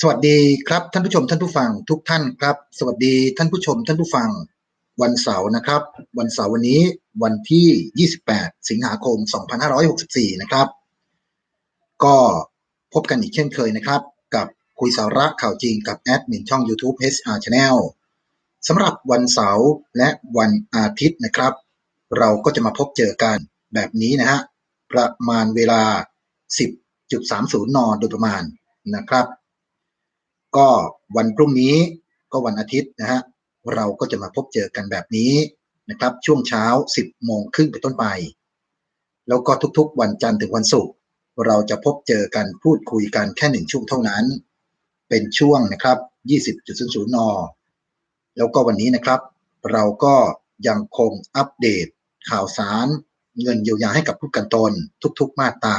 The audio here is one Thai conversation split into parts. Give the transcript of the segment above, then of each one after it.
สวัสดีครับท่านผู้ชมท่านผู้ฟังทุกท่านครับ สวัสดีท่านผู้ชมท่านผู้ฟัง วันเสาร์นะครับ วันเสาร์วันนี้วันที่ 28 สิงหาคม 2564 นะครับ ก็พบกันอีกเช่นเคยนะครับ กับคุยสาระข่าวจริงกับแอดมินช่อง YouTube HR Channel สำหรับวันเสาร์และวันอาทิตย์นะครับ เราก็จะมาพบเจอกันแบบนี้นะฮะประมาณเวลา 10.30 น โดยประมาณนะครับ ก็วันพรุ่งนี้ก็วันอาทิตย์นะฮะเราก็จะมาพบเจอกันแบบนี้นะครับ ช่วงเช้า 10โมงครึ่งเป็นต้นไป แล้วก็ทุกๆ วันจันทร์ถึงวันศุกร์เราจะพบเจอกันพูดคุยกันแค่หนึ่งช่วงเท่านั้น เป็นช่วงนะครับ 20.00 น แล้วก็วันนี้นะครับ เราก็ยังคงอัปเดตข่าวสารเงินเยียวยาให้กับผู้กันตนทุกๆ มาตรา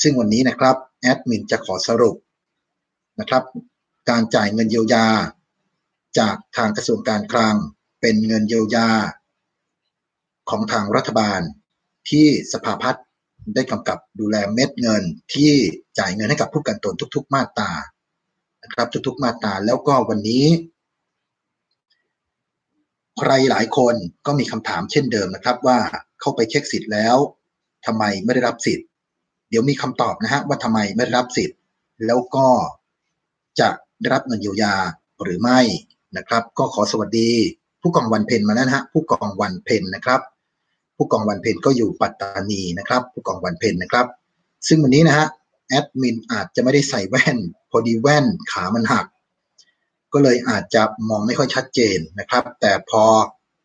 ซึ่งวันนี้นะครับแอดมินจะขอสรุป นะครับ การจ่ายเงินเยียวยา จากทางกระทรวงการคลัง เป็นเงินเยียวยา ของทางรัฐบาล ที่สภาพัฒน์ได้กำกับดูแลเม็ดเงินที่จ่ายเงินให้กับผู้กันตนทุก ๆ มาตรานะครับทุกๆมาตราแล้วก็วันนี้ ใครหลายคนก็มีคำถามเช่นเดิมนะครับว่าเข้าไปเช็คสิทธิ์แล้วทำไมไม่ได้รับสิทธิ์ เดี๋ยวมีคำตอบนะฮะว่าทำไมไม่ได้รับสิทธิ์ แล้วก็ จะได้รับเงินเยียวยาหรือไม่นะครับ ก็ขอสวัสดี ผู้กองวันเพ็ญมาแล้วนะฮะผู้กองวันเพ็ญนะครับ ผู้กองวันเพ็ญก็อยู่ปัตตานีนะครับ ผู้กองวันเพ็ญนะครับ ซึ่งวันนี้นะฮะแอดมินอาจจะไม่ได้ใส่แว่น พอดีแว่นขามันหัก ก็เลยอาจจะมองไม่ค่อยชัดเจนนะครับ แต่พอ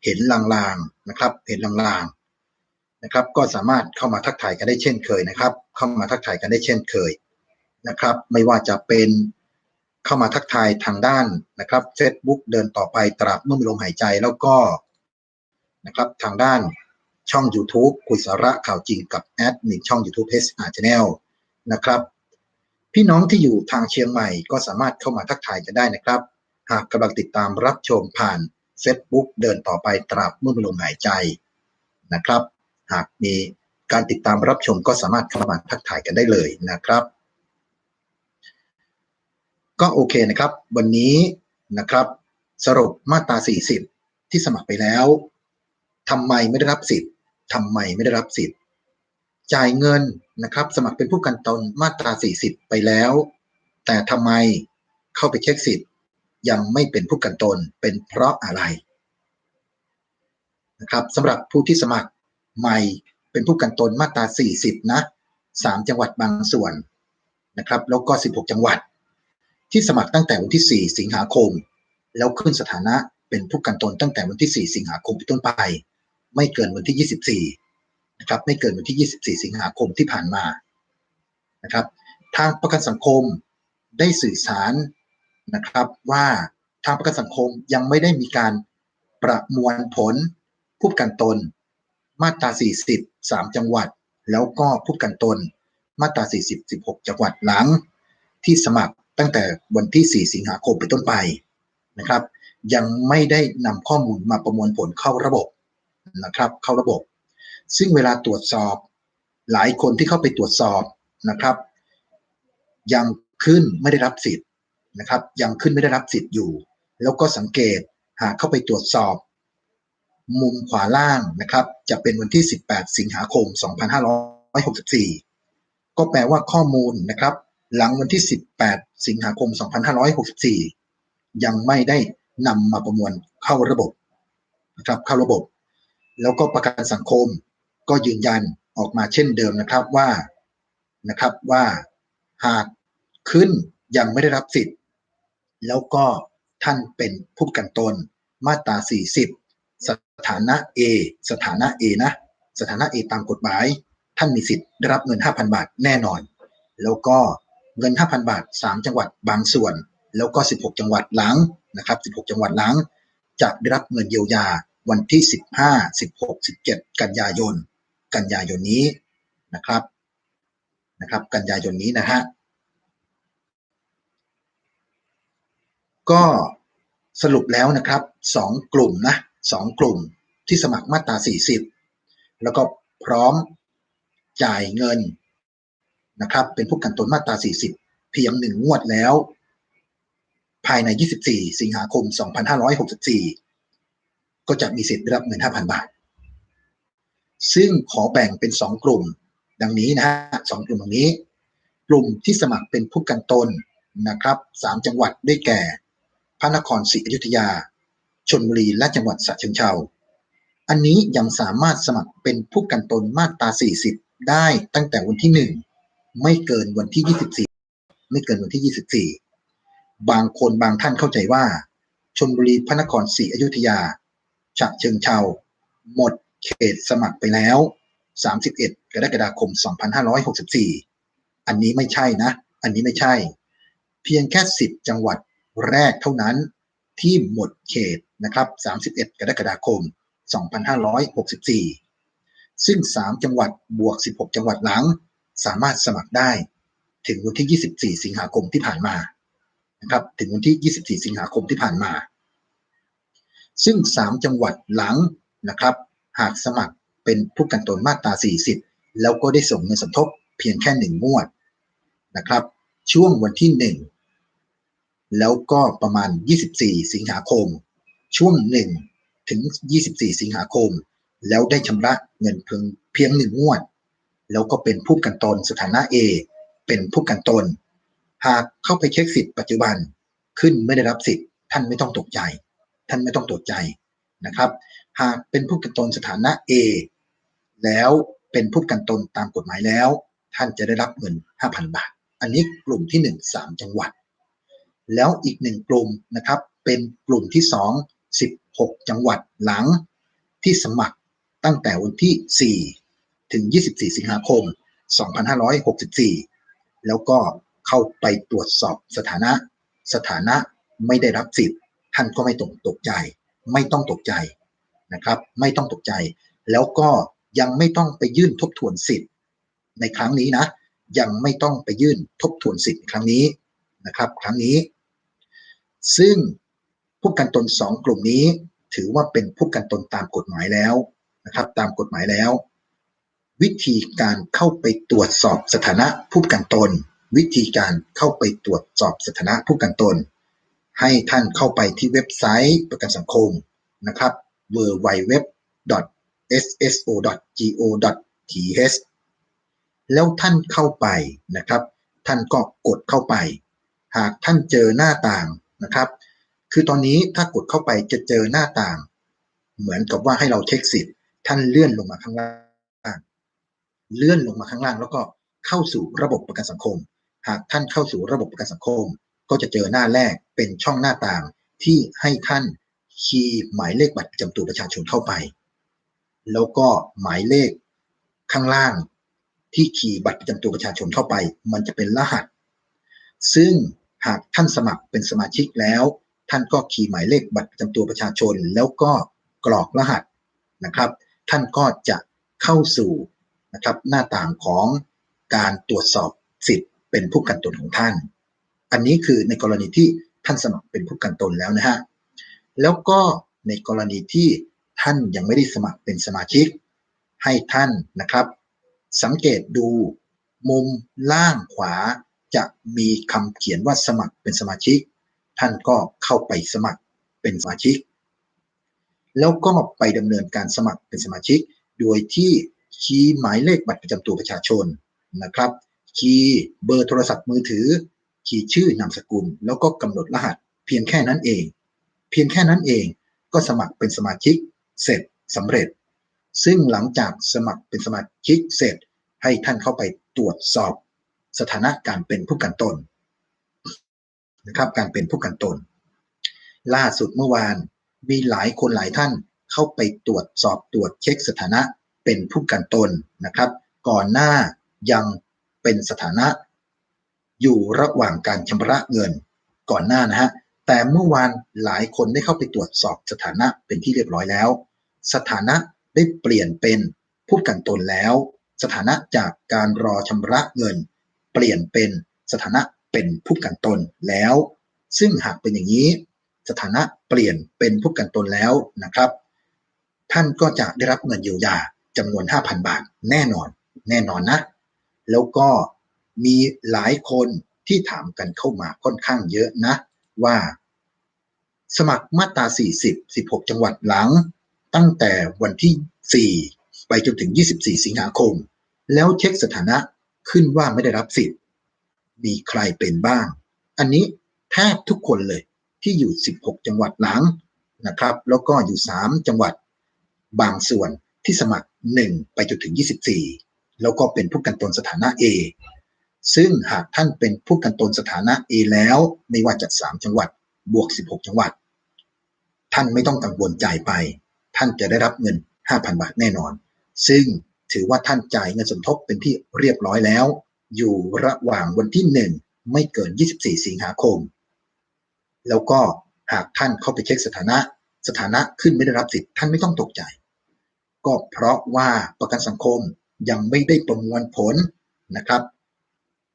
เห็นลางๆนะครับ เห็นลางๆนะครับ ก็สามารถเข้ามาทักทายกันได้เช่นเคยนะครับ เข้ามาทักทายกันได้เช่นเคยนะครับ ไม่ว่าจะเป็น เข้ามาทักทายทางด้านนะครับ Facebook เดินต่อไปตราบเมื่อมีลมหายใจแล้วก็นะครับทางด้านช่อง YouTube คุยสาระข่าวจริงกับแอดมินช่อง YouTube HR Channel นะครับพี่น้องที่อยู่ทางเชียงใหม่ก็สามารถเข้ามาทักทายกันได้นะครับ หากกำลังติดตามรับชมผ่าน Facebook เดินต่อไปตราบเมื่อมีลมหายใจนะครับ หากมีการติดตามรับชมก็สามารถเข้ามาทักทายกันได้เลยนะครับ ก็โอเคนะครับ วันนี้นะครับ สรุปมาตรา 40 ที่สมัครไปแล้วทำไมไม่ได้รับสิทธิ์ทำไมไม่ได้รับสิทธิ์ จ่ายเงินนะครับ สมัครเป็นผู้กันตนมาตรา 40 ไปแล้ว แต่ทำไมเข้าไปเช็คสิทธิ์ ยังไม่เป็นผู้กันตนเป็นเพราะอะไรนะครับสำหรับผู้ที่สมัครใหม่เป็นผู้กันตนมาตรา 40 นะ 3 จังหวัดบางส่วนนะครับ แล้วก็ 16 จังหวัด ที่สมัครตั้งแต่วันที่ 4 สิงหาคม แล้วขึ้นสถานะเป็นผู้กันตนตั้งแต่วันที่ 4 สิงหาคมเป็นต้นไป ไม่เกินวันที่ 24นะครับไม่เกินวันที่ 24 สิงหาคมที่ผ่านมานะครับ ทางประกันสังคมได้สื่อสารนะครับว่าทางประกันสังคมยังไม่ได้มีการประมวลผลผู้กันตน มาตรา 40 3 จังหวัด แล้วก็ผู้กันตน มาตรา 40 16 จังหวัดหลัง ที่สมัคร ตั้งแต่วันที่ 4 สิงหาคมเป็นต้นไปนะครับ ยังไม่ได้นำข้อมูลมาประมวลผลเข้าระบบนะครับ เข้าระบบ ซึ่งเวลาตรวจสอบหลายคนที่เข้าไปตรวจสอบนะครับ ยังขึ้นไม่ได้รับสิทธิ์นะครับ ยังขึ้นไม่ได้รับสิทธิ์อยู่ แล้วก็สังเกตหากเข้าไปตรวจสอบ มุมขวาล่างนะครับ จะเป็นวันที่ 18 สิงหาคม 2564 ก็แปลว่าข้อมูลนะครับ หลังวันที่ 18 สิงหาคม 2564 ยังไม่ได้นำมาประมวลเข้าระบบนะครับเข้าระบบ แล้วก็ประกันสังคมก็ยืนยันออกมาเช่นเดิมนะครับว่านะครับว่าหากขึ้นยังไม่ได้รับสิทธิ์ แล้วก็ท่านเป็นผู้ประกันตนมาตรา 40 สถานะ A สถานะ A นะ สถานะ A ตามกฎหมาย ท่านมีสิทธิ์ได้รับเงิน 5,000 บาทแน่นอน แล้วก็ เงิน 5,000 บาท 3 จังหวัดบางส่วน แล้วก็ 16 จังหวัดหลังนะครับ 16 จังหวัดหลัง จะได้รับเงินเยียวยาวันที่ 15 16 17 กันยายน กันยายนนี้นะครับนะครับ กันยายนนี้นะฮะก็สรุปแล้วนะครับสองกลุ่มนะสองกลุ่มที่สมัครมาตรา 40 แล้วก็พร้อมจ่ายเงิน นะครับ เป็นผู้กันตนมาตรา 40 เพียงหนึ่งงวดแล้ว ภายใน 24 สิงหาคม 2564 ก็จะมีสิทธิ์ได้รับเงิน 5,000 บาท ซึ่งขอแบ่งเป็น 2 กลุ่ม ดังนี้นะฮะสองกลุ่มตรงนี้ กลุ่มที่สมัครเป็นผู้กันตนนะครับ3จังหวัดได้แก่ พระนครศรีอยุธยาชนบุรีและจังหวัดสระเชิงเทราอันนี้ยังสามารถสมัครเป็นผู้กันตนมาตรา 40 ได้ตั้งแต่วันที่1 ไม่เกินวันที่ 24 ไม่เกินวันที่ 24 บางคนบางท่านเข้าใจว่าชนบุรีพระนครศรีอยุธยาฉะเชิงเทราหมดเขตสมัครไปแล้ว 31 กรกฎาคม 2564 อันนี้ไม่ใช่นะ อันนี้ไม่ใช่ เพียงแค่ 10 จังหวัดแรกเท่านั้นที่หมดเขตนะครับ 31 กรกฎาคม 2564 ซึ่ง 3 จังหวัดบวก 16 จังหวัดหลัง สามารถสมัครได้ถึงวันที่ 24 สิงหาคมที่ผ่านมานะครับถึงวันที่ 24 สิงหาคมที่ผ่านมา ซึ่ง 3 จังหวัดหลังนะครับ หากสมัครเป็นผู้กันตนมาตรา 40 แล้วก็ได้ส่งเงินสมทบเพียงแค่หนึ่งงวดนะครับ ช่วงวันที่ 1 แล้วก็ประมาณ 24 สิงหาคม ช่วง 1 ถึง 24 สิงหาคม แล้วได้ชำระเงินเพียงเพียงหนึ่งงวด แล้วก็เป็นผู้กันตนสถานะ A เป็นผู้กันตน หากเข้าไปเช็คสิทธิ์ปัจจุบันขึ้นไม่ได้รับสิทธิ์ ท่านไม่ต้องตกใจ ท่านไม่ต้องตกใจนะครับ หากเป็นผู้กันตนสถานะ A แล้วเป็นผู้กันตนตามกฎหมายแล้ว ท่านจะได้รับเงิน 5,000 บาท อันนี้กลุ่มที่ 1 3 จังหวัด แล้วอีกหนึ่งกลุ่มนะครับเป็นกลุ่มที่ 2 16 จังหวัดหลังที่สมัครตั้งแต่วันที่4 ถึง 24 สิงหาคม 2564 แล้วก็เข้าไปตรวจสอบสถานะ สถานะไม่ได้รับสิทธิ์ท่านก็ไม่ต้องตกใจ ไม่ต้องตกใจนะครับ ไม่ต้องตกใจ แล้วก็ยังไม่ต้องไปยื่นทบทวนสิทธิ์ ในครั้งนี้นะ ยังไม่ต้องไปยื่นทบทวนสิทธิ์ครั้งนี้นะครับ ครั้งนี้ ซึ่งผู้กันตนสองกลุ่มนี้ถือว่าเป็นผู้กันตนตามกฎหมายแล้วนะครับ ตามกฎหมายแล้ว วิธีการเข้าไปตรวจสอบสถานะผู้กันตน วิธีการเข้าไปตรวจสอบสถานะผู้กันตน ให้ท่านเข้าไปที่เว็บไซต์ประกันสังคมนะครับ w w w sso.go.th แล้วท่านเข้าไปนะครับ ท่านก็กดเข้าไป หากท่านเจอหน้าต่างนะครับ คือตอนนี้ถ้ากดเข้าไปจะเจอหน้าต่าง เหมือนกับว่าให้เราเช็คสิทธิ์ท่านเลื่อนลงมาข้างล่าง เลื่อนลงมาข้างล่าง แล้วก็เข้าสู่ระบบประกันสังคม หากท่านเข้าสู่ระบบประกันสังคม ก็จะเจอหน้าแรกเป็นช่องหน้าต่างที่ให้ท่านคีย์หมายเลขบัตรประจำตัวประชาชนเข้าไป แล้วก็หมายเลขข้างล่างที่คีย์บัตรประจำตัวประชาชนเข้าไป มันจะเป็นรหัส ซึ่งหากท่านสมัครเป็นสมาชิกแล้ว ท่านก็คีย์หมายเลขบัตรประจำตัวประชาชน แล้วก็กรอกรหัสนะครับ ท่านก็จะเข้าสู่ นะครับหน้าต่างของการตรวจสอบสิทธิ์เป็นผู้กันตนของท่าน อันนี้คือในกรณีที่ท่านสมัครเป็นผู้กันตนแล้วนะฮะแล้วก็ในกรณีที่ท่านยังไม่ได้สมัครเป็นสมาชิก ให้ท่านนะครับ สังเกตดูมุมล่างขวาจะมีคำเขียนว่าสมัครเป็นสมาชิก ท่านก็เข้าไปสมัครเป็นสมาชิก แล้วก็ไปดำเนินการสมัครเป็นสมาชิก โดยที่ คีย์หมายเลขบัตรประจำตัวประชาชนนะครับ คีย์เบอร์โทรศัพท์มือถือ คีย์ชื่อนามสกุล แล้วก็กำหนดรหัส เพียงแค่นั้นเอง เพียงแค่นั้นเองก็สมัครเป็นสมาชิกเสร็จสำเร็จ ซึ่งหลังจากสมัครเป็นสมาชิกเสร็จ ให้ท่านเข้าไปตรวจสอบสถานะการเป็นผู้กันตนนะครับการเป็นผู้กันตน ล่าสุดเมื่อวานมีหลายคนหลายท่านเข้าไปตรวจสอบตรวจเช็คสถานะ เป็นผู้กันตนนะครับ ก่อนหน้ายังเป็นสถานะ อยู่ระหว่างการชำระเงินก่อนหน้านะฮะแต่เมื่อวานหลายคนได้เข้าไปตรวจสอบสถานะเป็นที่เรียบร้อยแล้ว สถานะได้เปลี่ยนเป็นผู้กันตนแล้ว สถานะจากการรอชำระเงิน เปลี่ยนเป็นสถานะเป็นผู้กันตนแล้ว ซึ่งหากเป็นอย่างนี้ สถานะเปลี่ยนเป็นผู้กันตนแล้วนะครับ ท่านก็จะได้รับเงินเยียวยา จำนวน 5,000 บาท แน่นอน แน่นอนนะ แล้วก็มีหลายคนที่ถามกันเข้ามาค่อนข้างเยอะนะ ว่า สมัครมาตรา 40 16 จังหวัดหลัง ตั้งแต่วันที่ 4 ไปจนถึง 24 สิงหาคม แล้วเช็คสถานะขึ้นว่าไม่ได้รับสิทธิ์ มีใครเป็นบ้าง อันนี้แทบทุกคนเลยที่อยู่ 16 จังหวัดหลังนะครับ แล้วก็อยู่ 3 จังหวัดบางส่วนที่สมัคร 1 ไปจนถึง 24 แล้วก็เป็นผู้กันตนสถานะ A ซึ่งหากท่านเป็นผู้กันตนสถานะ A แล้วไม่ว่าจะ 3 จังหวัดบวก 16 จังหวัด ท่านไม่ต้องกังวลจ่ายไป ท่านจะได้รับเงิน 5,000 บาทแน่นอน ซึ่งถือว่าท่านจ่ายเงินสมทบเป็นที่เรียบร้อยแล้ว อยู่ระหว่างวันที่ 1 ไม่เกิน 24 สิงหาคม แล้วก็หากท่านเข้าไปเช็คสถานะ สถานะขึ้นไม่ได้รับสิทธิ์ท่านไม่ต้องตกใจ ก็เพราะว่าประกันสังคมยังไม่ได้ประมวลผลนะครับ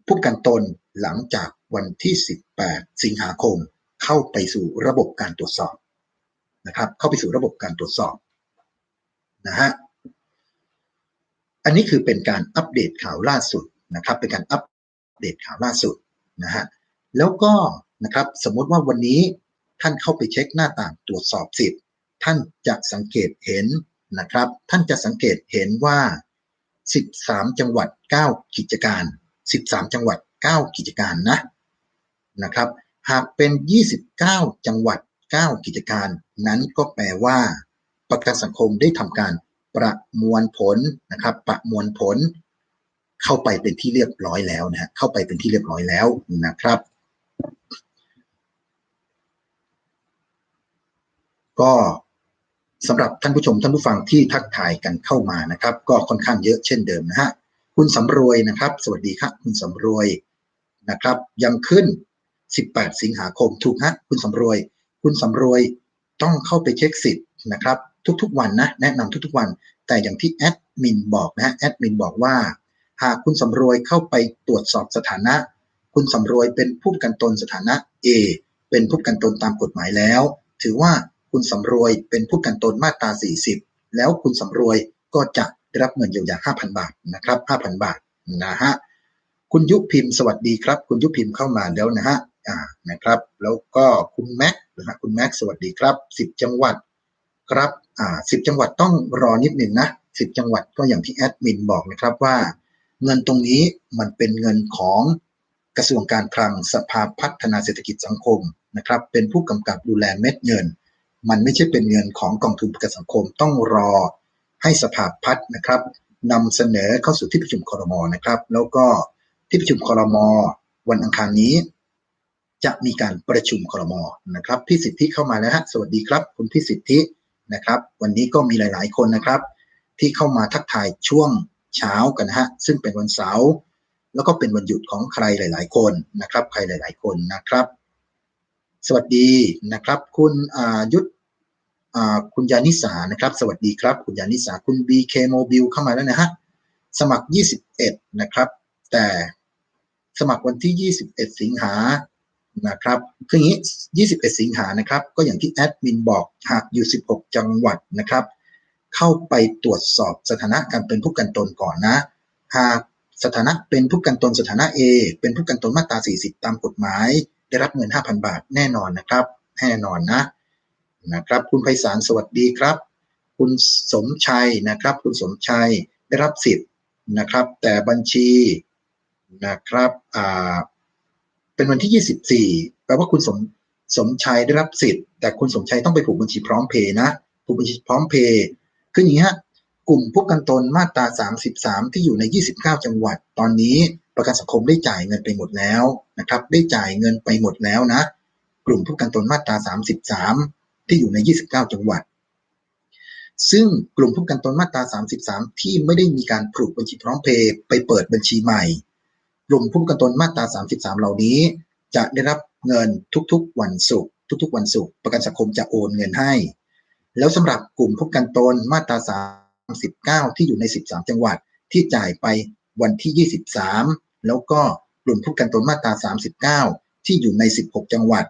ผู้กันตนหลังจากวันที่ 18 สิงหาคม เข้าไปสู่ระบบการตรวจสอบนะครับ เข้าไปสู่ระบบการตรวจสอบนะฮะอันนี้คือเป็นการอัปเดตข่าวล่าสุดนะครับ เป็นการอัปเดตข่าวล่าสุดนะฮะแล้วก็นะครับสมมติว่าวันนี้ท่านเข้าไปเช็คหน้าต่างตรวจสอบสิทธิ์ท่านจะสังเกตเห็น นะครับ ท่านจะสังเกตเห็นว่า 13 จังหวัด 9 กิจการ 13 จังหวัด 9 กิจการนะนะครับ หากเป็น 29 จังหวัด 9 กิจการ นั้นก็แปลว่า ประกันสังคมได้ทำการประมวลผลนะครับ ประมวลผล เข้าไปเป็นที่เรียบร้อยแล้วนะฮะเข้าไปเป็นที่เรียบร้อยแล้วนะครับ ก็ สำหรับท่านผู้ชมท่านผู้ฟังที่ทักทายกันเข้ามานะครับ ก็ค่อนข้างเยอะเช่นเดิมนะฮะคุณสำรวยนะครับ สวัสดีครับคุณสำรวยนะครับ ยังขึ้น 18 สิงหาคมถูกฮะคุณสำรวย คุณสำรวยต้องเข้าไปเช็คสิทธิ์นะครับ ทุกๆวันนะแนะนำทุกๆวัน แต่อย่างที่แอดมินบอกนะแอดมินบอกว่า หากคุณสำรวยเข้าไปตรวจสอบสถานะ คุณสำรวยเป็นผู้กันตนสถานะ A เป็นผู้กันตนตามกฎหมายแล้ว ถือว่า คุณสำรวยเป็นผู้กันตนมาตรา 40 แล้วคุณสำรวยก็จะได้รับเงินเยียวยา 5,000 บาทนะครับ 5,000 บาทนะฮะคุณยุพิมพ์สวัสดีครับ คุณยุพิมพ์เข้ามาแล้วนะฮะอ่านะครับ แล้วก็คุณแม็กนะฮะคุณแม็กสวัสดีครับ 10 จังหวัดครับอ่า10 จังหวัดต้องรอนิดหนึ่งนะ 10 จังหวัดก็อย่างที่แอดมินบอกนะครับว่า เงินตรงนี้มันเป็นเงินของกระทรวงการคลังสภาพัฒนาเศรษฐกิจสังคมนะครับ เป็นผู้กำกับดูแลเม็ดเงิน มันไม่ใช่เป็นเงินของกองทุนประกันสังคมต้องรอให้สภาพัฒน์นะครับนำเสนอเข้าสู่ที่ประชุมคอรมอนะครับ แล้วก็ที่ประชุมคอรมอวันอังคารนี้ จะมีการประชุมคอรมอนะครับพี่สิทธิเข้ามาแล้วฮะสวัสดีครับ คุณพี่สิทธินะครับ วันนี้ก็มีหลาย ๆ คนนะครับ ที่เข้ามาทักทายช่วงเช้ากันนะฮะซึ่งเป็นวันเสาร์แล้วก็เป็นวันหยุดของใครหลาย ๆ คนนะครับ ใครหลาย ๆ คนนะครับ สวัสดีนะครับ คุณยุทธ คุณยานิสานะครับ สวัสดีครับ คุณยานิสาคุณ BK Mobile เข้ามาแล้วนะฮะ สมัคร 21 นะครับ แต่สมัครวันที่ 21 สิงหานะครับคืออย่างนี้ 21 สิงหานะครับ ก็อย่างที่แอดมินบอกหากอยู่ 16 จังหวัดนะครับ เข้าไปตรวจสอบสถานะการเป็นผู้กันตนก่อนนะ หากสถานะเป็นผู้กันตนสถานะ A เป็นผู้กันตนมาตรา 40 ตามกฎหมาย ได้รับเงิน 5,000 บาทแน่นอนนะครับ แน่นอนนะ นะครับ คุณไพศาลสวัสดีครับ คุณสมชัยนะครับ คุณสมชัยได้รับสิทธิ์นะครับ แต่บัญชีนะครับอ่าเป็นวันที่ 24แปลว่าคุณสมสมชัยได้รับสิทธิ์ แต่คุณสมชัยต้องไปผูกบัญชีพร้อมเพย์นะผูกบัญชีพร้อมเพย์คืออย่างนี้ฮะกลุ่มผู้กันตนมาตรา 33 ที่อยู่ใน 29 จังหวัด ตอนนี้ประกันสังคมได้จ่ายเงินไปหมดแล้วนะครับ ได้จ่ายเงินไปหมดแล้วนะ กลุ่มผู้กันตนมาตรา 33 ที่อยู่ใน 29 จังหวัด ซึ่งกลุ่มผู้กันตนมาตรา 33 ที่ไม่ได้มีการผูกบัญชีพร้อมเพย์ไปเปิดบัญชีใหม่ กลุ่มผู้กันตนมาตรา 33 เหล่านี้ จะได้รับเงินทุกๆ วันศุกร์ทุกๆ วันศุกร์ประกันสังคมจะโอนเงินให้ แล้วสำหรับกลุ่มผู้กันตนมาตรา 39 ที่อยู่ใน 13 จังหวัดที่จ่ายไปวันที่ 23 แล้วก็กลุ่มผู้กันตนมาตรา 39 ที่อยู่ใน 16 จังหวัด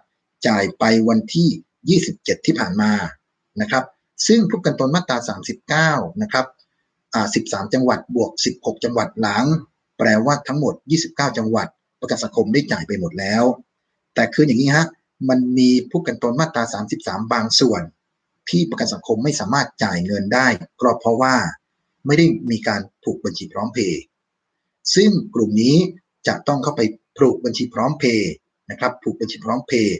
จ่ายไปวันที่ 27 ที่ผ่านมานะครับซึ่งผู้กันตนมาตรา 39 นะครับ13 จังหวัดบวก 16 จังหวัดหลัง แปลว่าทั้งหมด 29 จังหวัดปประกันสังคมได้จ่ายไปหมดแล้ว แต่คืออย่างนี้ฮะมันมีผู้กันตนมาตรา 33 บางส่วน ที่ประกันสังคมไม่สามารถจ่ายเงินได้ก็เพราะว่าไม่ได้มีการผูกบัญชีพร้อมเพย์ซึ่งกลุ่มนี้จะต้องเข้าไปผูกบัญชีพร้อมเพย์นะครับผูกบัญชีพร้อมเพย์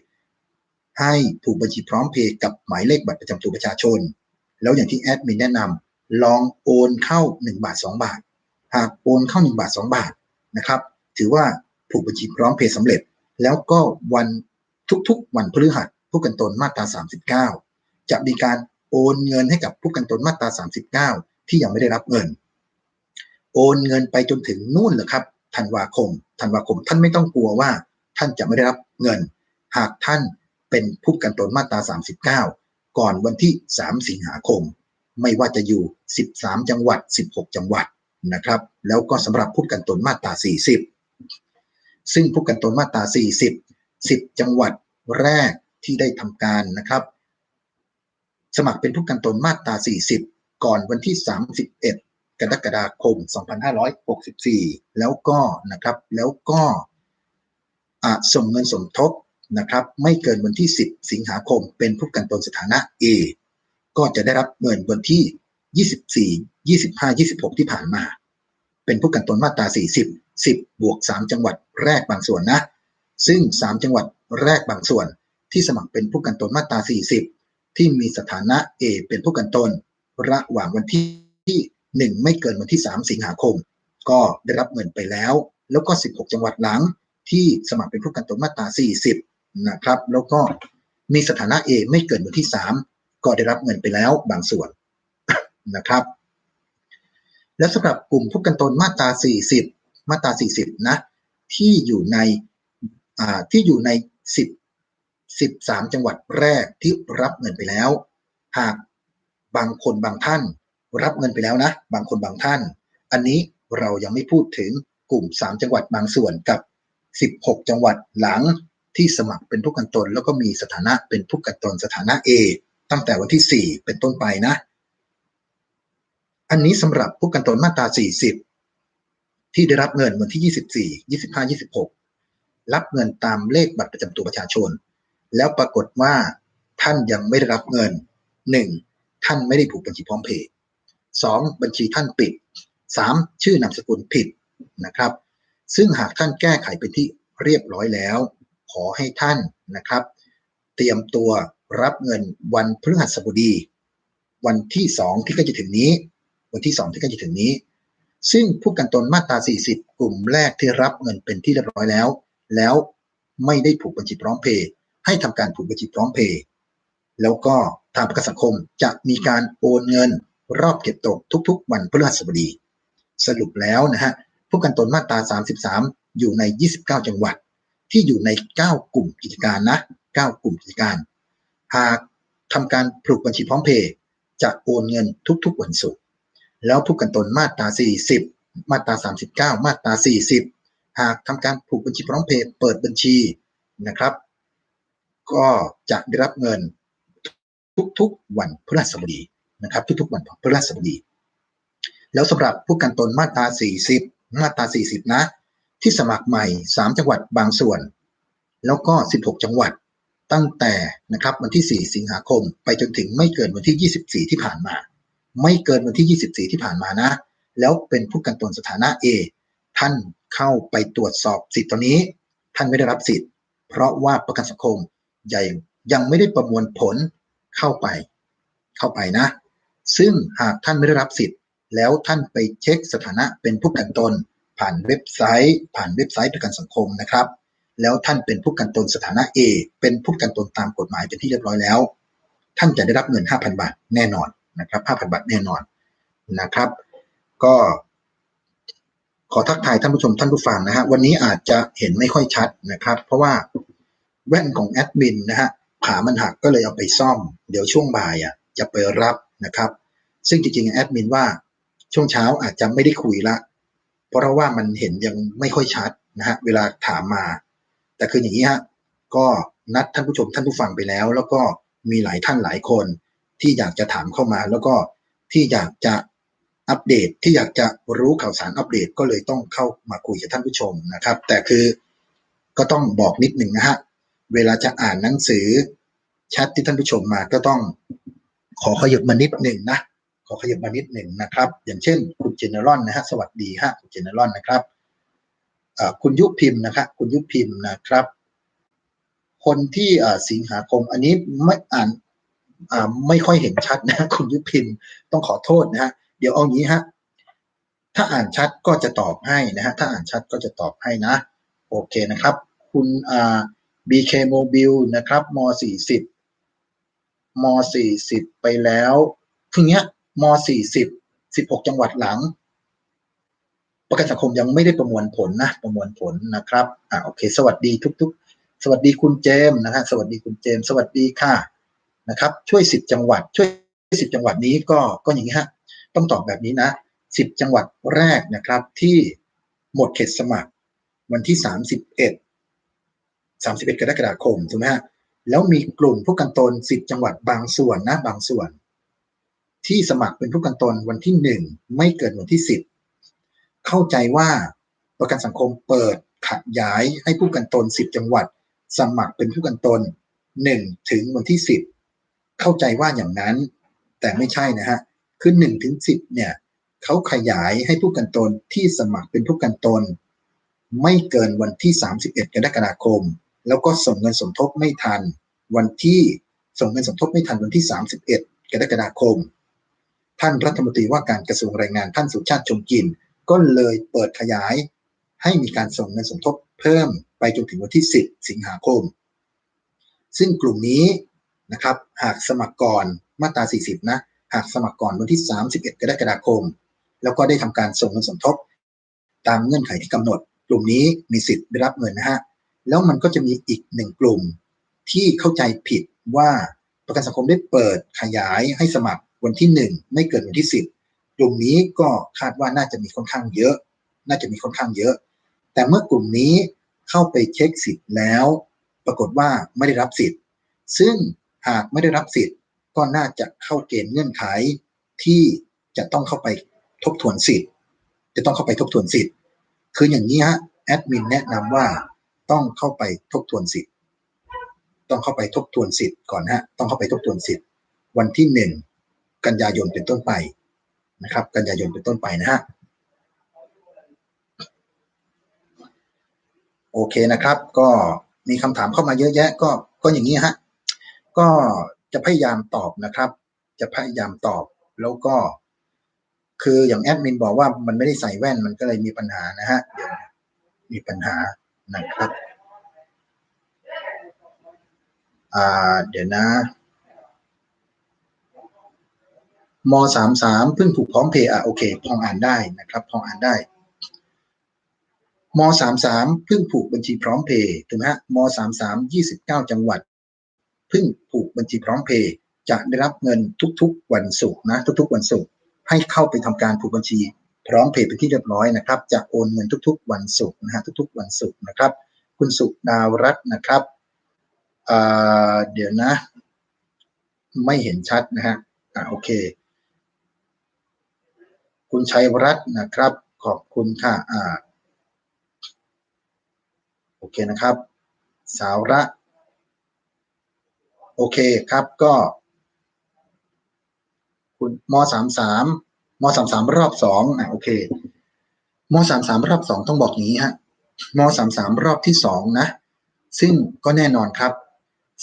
ให้ผูกบัญชีพร้อมเพย์กับหมายเลขบัตรประจำตัวประชาชน แล้วอย่างที่แอดมินแนะนำลองโอนเข้า 1 บาท 2 บาท หากโอนเข้า 1 บาท 2 บาทนะครับ ถือว่าผูกบัญชีพร้อมเพย์สำเร็จ แล้วก็วันทุกๆ วันพฤหัสผู้กันตนมาตรา 39 จะมีการโอนเงินให้กับผู้กันตนมาตรา 39 ที่ยังไม่ได้รับเงิน โอนเงินไปจนถึงนู่นแหละครับธันวาคมธันวาคมท่านไม่ต้องกลัวว่าท่านจะไม่ได้รับเงิน หากท่าน เป็นผู้กันตนมาตรา 39 ก่อนวันที่ 3 สิงหาคม ไม่ว่าจะอยู่ 13 จังหวัด 16 จังหวัดนะครับ แล้วก็สำหรับผู้กันตนมาตรา 40 ซึ่งผู้กันตนมาตรา 40 10 จังหวัดแรกที่ได้ทำการนะครับ สมัครเป็นผู้กันตนมาตรา 40 ก่อนวันที่ 31 กรกฎาคม 2564 แล้วก็นะครับ แล้วก็ส่งเงินสมทบ นะครับไม่เกินวันที่ 10 สิงหาคมเป็นผู้กันตนสถานะ A ก็จะได้รับเงินวันที่ 24 25 26 ที่ผ่านมา เป็นผู้กันตนมาตรา 40 10 บวก 3 จังหวัดแรกบางส่วนนะ ซึ่ง 3 จังหวัดแรกบางส่วน ที่สมัครเป็นผู้กันตนมาตรา 40 ที่มีสถานะ A เป็นผู้กันตน ระหว่างวันที่ 1 ไม่เกินวันที่ 3 สิงหาคม ก็ได้รับเงินไปแล้ว แล้วก็ 16 จังหวัดหลังที่สมัครเป็นผู้กันตนมาตรา 40 นะครับ แล้วก็มีสถานะ A ไม่เกินวันที่ 3 ก็ได้รับเงินไปแล้วบางส่วนนะครับ และสำหรับกลุ่มผู้กันตนมาตรา 40 มาตรา 40 นะ ที่อยู่ในที่อยู่ใน 10 13 จังหวัดแรกที่รับเงินไปแล้ว หากบางคนบางท่านรับเงินไปแล้วนะ บางคนบางท่าน อันนี้เรายังไม่พูดถึงกลุ่ม 3 จังหวัดบางส่วนกับ 16 จังหวัดหลัง ที่สมัครเป็นผู้กันตน แล้วก็มีสถานะเป็นผู้กันตนสถานะ A ตั้งแต่วันที่ 4 เป็นต้นไปนะ อันนี้สำหรับผู้กันตนมาตรา 40 ที่ได้รับเงินวันที่ 24 25 26 รับเงินตามเลขบัตรประจำตัวประชาชน แล้วปรากฏว่าท่านยังไม่ได้รับเงิน 1. ท่านไม่ได้ผูกบัญชีพร้อมเพย์ 2. บัญชีท่านปิด 3. ชื่อนามสกุลผิดนะครับ ซึ่งหากท่านแก้ไขเป็นที่เรียบร้อยแล้ว อให้ท่านนะครับ เตรียมตัวรับเงินวันพฤหัสบดี วันที่2ที่ใกล้จะถึงนี้ วันที่2ที่ใกล้จะถึงนี้ ซึ่งผู้กันตนมาตรา 40 กลุ่มแรกที่รับเงินเป็นที่เรียบร้อยแล้ว แล้วไม่ได้ผูกบัญชีพร้อมเพย์ให้ทำการผูกบัญชีพร้อมเพย์แล้วก็ทางประกันสังคมจะมีการโอนเงินรอบเก็บตกทุก ๆ วันพฤหัสบดี สรุปแล้วนะฮะผู้กันตนมาตรา 33 อยู่ใน 29 จังหวัด ที่อยู่ใน 9 กลุ่มกิจการนะ 9 กลุ่มกิจการ หากทำการผูกบัญชีพร้อมเพย์จะโอนเงินทุกๆวันศุกร์แล้วผู้กันตนมาตรา 40 มาตรา 39 มาตรา 40 หากทำการผูกบัญชีพร้อมเพย์เปิดบัญชีนะครับ ก็จะได้รับเงินทุกๆวันพฤหัสบดีนะครับ ทุกๆวันพฤหัสบดี แล้วสำหรับผู้กันตนมาตรา 40 มาตรา 40 นะ ที่สมัครใหม่ 3 จังหวัดบางส่วน แล้วก็ 16 จังหวัดตั้งแต่นะครับวันที่ 4 สิงหาคม ไปจนถึงไม่เกินวันที่ 24 ที่ผ่านมา ไม่เกินวันที่ 24 ที่ผ่านมานะ แล้วเป็นผู้กันตนสถานะ A ท่านเข้าไปตรวจสอบสิทธิ์ตอนนี้ ท่านไม่ได้รับสิทธิ์ เพราะว่าประกันสังคมยังยังไม่ได้ประมวลผลเข้าไป เข้าไปนะ ซึ่งหากท่านไม่ได้รับสิทธิ์ แล้วท่านไปเช็คสถานะเป็นผู้กันตน ผ่านเว็บไซต์ ผ่านเว็บไซต์ประกันสังคมนะครับ แล้วท่านเป็นผู้กันตนสถานะ A เป็นผู้กันตนตามกฎหมายเป็นที่เรียบร้อยแล้ว ท่านจะได้รับเงิน 5,000 บาทแน่นอนนะครับ 5,000 บาทแน่นอนนะครับ ก็ขอทักทายท่านผู้ชมท่านผู้ฟังนะฮะวันนี้อาจจะเห็นไม่ค่อยชัดนะครับ เพราะว่าแว่นของแอดมินนะฮะขามันหักก็เลยเอาไปซ่อม เดี๋ยวช่วงบ่ายอะจะไปรับนะครับ ซึ่งจริงๆแอดมินว่าช่วงเช้าอาจจะไม่ได้คุยละ เพราะว่ามันเห็นยังไม่ค่อยชัดนะฮะเวลาถามมา แต่คืออย่างนี้ฮะก็นัดท่านผู้ชมท่านผู้ฟังไปแล้ว แล้วก็มีหลายท่านหลายคนที่อยากจะถามเข้ามา แล้วก็ที่อยากจะอัปเดตที่อยากจะรู้ข่าวสารอัปเดตก็เลยต้องเข้ามาคุยกับท่านผู้ชมนะครับ แต่คือก็ต้องบอกนิดหนึ่งนะฮะเวลาจะอ่านหนังสือแชทที่ท่านผู้ชมมาก็ต้องขอขยับมานิดหนึ่งนะ ขอขยับมานิดหนึ่งนะครับ อย่างเช่นคุณเจเนอรอนนะฮะสวัสดีฮะคุณเจเนอรอนนะครับคุณยุพิมพ์นะครับคุณยุพิมพ์นะครับ คนที่สิงหาคมอันนี้ไม่อ่านไม่ค่อยเห็นชัดนะคุณยุพิมพ์ต้องขอโทษนะฮะเดี๋ยวเอางี้ฮะถ้าอ่านชัดก็จะตอบให้นะฮะถ้าอ่านชัดก็จะตอบให้นะ โอเคนะครับ คุณอ่า BK Mobile นะครับม 40 ม 40 ไปแล้วคือเนี้ย ม 40 16 จังหวัดหลัง ประกันสังคมยังไม่ได้ประมวลผลนะ ประมวลผลนะครับอ่าโอเค สวัสดีทุก ๆ สวัสดีคุณเจมส์นะฮะสวัสดีคุณเจมส์สวัสดีค่ะนะครับ ช่วย 10 จังหวัด ช่วย 10 จังหวัดนี้ก็ก็อย่างนี้ฮะต้องตอบแบบนี้นะ 10 จังหวัดแรกนะครับ ที่หมดเขตสมัคร วันที่ 31 31 กรกฎาคมถูกไหมฮะแล้วมีกลุ่มผู้กันตน 10 จังหวัดบางส่วนนะบางส่วน ที่สมัครเป็นผู้กันตนวันที่ 1 ไม่เกินวันที่ 10 เข้าใจว่าประกันสังคมเปิดขยายให้ผู้กันตน 10 จังหวัด สมัครเป็นผู้กันตน 1 ถึงวันที่ 10 เข้าใจว่าอย่างนั้น แต่ไม่ใช่นะฮะคือ1ถึง10 เนี่ยเขาขยายให้ผู้กันตนที่สมัครเป็นผู้กันตน ไม่เกินวันที่ 31 กรกฎาคม แล้วก็ส่งเงินสมทบไม่ทัน วันที่ส่งเงินสมทบไม่ทันวันที่ 31 กรกฎาคม ท่านรัฐมนตรีว่าการกระทรวงแรงงานท่านสุชาติชมกิน ก็เลยเปิดขยาย ให้มีการส่งเงินสมทบเพิ่มไปจนถึงวันที่ 10 สิงหาคม ซึ่งกลุ่มนี้นะครับหากสมัครก่อนมาตรา 40 นะ หากสมัครก่อนวันที่ 31 กรกฎาคม แล้วก็ได้ทำการส่งเงินสมทบ ตามเงื่อนไขที่กำหนด กลุ่มนี้มีสิทธิ์ได้รับเงินนะฮะ แล้วมันก็จะมีอีกหนึ่งกลุ่มที่เข้าใจผิดว่าประกันสังคมได้เปิดขยายให้สมัคร วันที่หนึ่งไม่เกินวันที่สิบกลุ่มนี้ก็คาดว่าน่าจะมีค่อนข้างเยอะ น่าจะมีค่อนข้างเยอะ แต่เมื่อกลุ่มนี้เข้าไปเช็คสิทธิ์แล้ว ปรากฏว่าไม่ได้รับสิทธิ์ ซึ่งหากไม่ได้รับสิทธิ์ก็น่าจะเข้าเกณฑ์เงื่อนไขที่จะต้องเข้าไปทบทวนสิทธิ์ จะต้องเข้าไปทบทวนสิทธิ์ คืออย่างนี้ฮะแอดมินแนะนำว่าต้องเข้าไปทบทวนสิทธิ์ ต้องเข้าไปทบทวนสิทธิ์ก่อนฮะ ต้องเข้าไปทบทวนสิทธิ์ วันที่หนึ่ง กันยายนเป็นต้นไปนะครับ กันยายนเป็นต้นไปนะฮะโอเคนะครับ ก็มีคำถามเข้ามาเยอะแยะ ก็ก็อย่างนี้ฮะก็จะพยายามตอบนะครับ จะพยายามตอบแล้วก็ คืออย่างแอดมินบอกว่ามันไม่ได้ใส่แว่นมันก็เลยมีปัญหานะฮะเดี๋ยวมีปัญหานะครับ อ่า เดี๋ยวนะ มสามสามเพิ่งผูกพร้อมเพย์อะโอเค พองอ่านได้นะครับ พองอ่านได้มสามสามเพิ่งผูกบัญชีพร้อมเพย์ถูกไหมฮะมสามสามยี่สิบเก้าจังหวัดเพิ่งผูกบัญชีพร้อมเพย์จะได้รับเงินทุกๆ วันศุกร์นะทุก ๆ วันศุกร์ให้เข้าไปทำการผูกบัญชีพร้อมเพย์เป็นที่เรียบร้อยนะครับ จะโอนเงินทุก ๆ วันศุกร์นะฮะทุก ๆ วันศุกร์นะครับ คุณสุดาวรัตน์นะครับเดี๋ยวนะ ไม่เห็นชัดนะฮะอ่าโอเค คุณชัยรัตน์นะครับ ขอบคุณค่ะอ่าโอเคนะครับ สาวระ โอเคครับก็ คุณมสามสามมสามสามรอบสองอะโอเคมสามสามรอบสองต้องบอกงนี้ฮะมสามสามรอบที่สองนะ ซึ่งก็แน่นอนครับ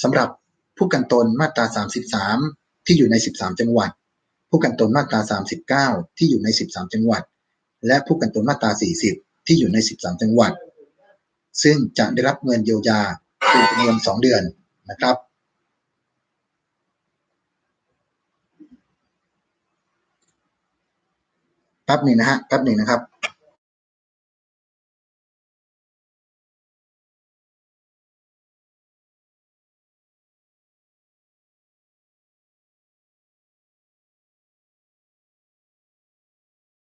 สำหรับผู้กันตนมาตราสามสิบสามที่อยู่ในสิบสามจังหวัด ผู้กันตนมาตรา 39 ที่อยู่ใน 13 จังหวัด และผู้กันตนมาตรา 40 ที่อยู่ใน 13 จังหวัด ซึ่งจะได้รับเงินเยียวยาเป็นจำนวนสองเดือนนะครับ แป๊บหนึ่งนะฮะ แป๊บหนึ่งนะครับ